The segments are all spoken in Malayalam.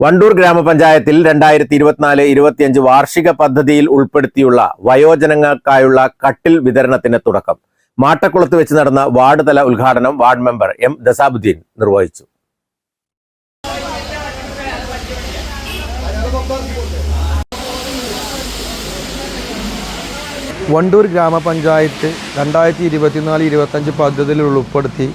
വണ്ടൂർ ഗ്രാമപഞ്ചായത്തിൽ രണ്ടായിരത്തി ഇരുപത്തിനാല് ഇരുപത്തിയഞ്ച് വാർഷിക പദ്ധതിയിൽ ഉൾപ്പെടുത്തിയുള്ള വയോജനങ്ങൾക്കായുള്ള കട്ടിൽ വിതരണത്തിന് തുടക്കം. മാട്ടക്കുളത്ത് വെച്ച് നടന്ന വാർഡ് തല ഉദ്ഘാടനം വാർഡ് മെമ്പർ എം ദസാബുദ്ദീൻ നിർവഹിച്ചു. വണ്ടൂർ ഗ്രാമപഞ്ചായത്ത് രണ്ടായിരത്തി ഇരുപത്തിനാല് ഇരുപത്തഞ്ച് പദ്ധതിയിൽ ഉൾപ്പെടുത്തി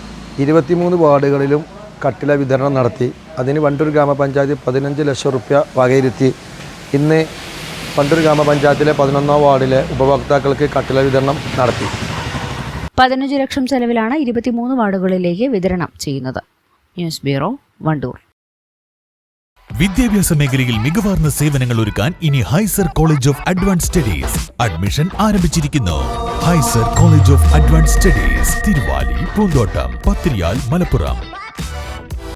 ഇരുപത്തിമൂന്ന് വാർഡുകളിലും കട്ടില വിതരണം നടത്തി. അതിന് വണ്ടൂർ ഗ്രാമപഞ്ചായത്ത് പതിനഞ്ച് ലക്ഷം റുപ്യ വകയിരുത്തി. ഇന്ന് വണ്ടൂർ ഗ്രാമപഞ്ചായത്തിലെ പതിനൊന്നാം വാർഡിലെ ഉപഭോക്താക്കൾക്ക് കട്ടില വിതരണം നടത്തി. പതിനഞ്ച് ലക്ഷം ചെലവിലാണ് ഇരുപത്തിമൂന്ന് വാർഡുകളിലേക്ക് വിതരണം ചെയ്യുന്നത്. News bureau Wandoor. വിദ്യാഭ്യാസ മേഖലയിൽ മികവാർന്ന സേവനങ്ങൾ ഒരുക്കാൻ ഇനി Hyzer college of advance studies admission ആരംഭിച്ചിരിക്കുന്നു. Hyzer college of advance studies Thiruvali Poonthottam Pathiriyal Malappuram.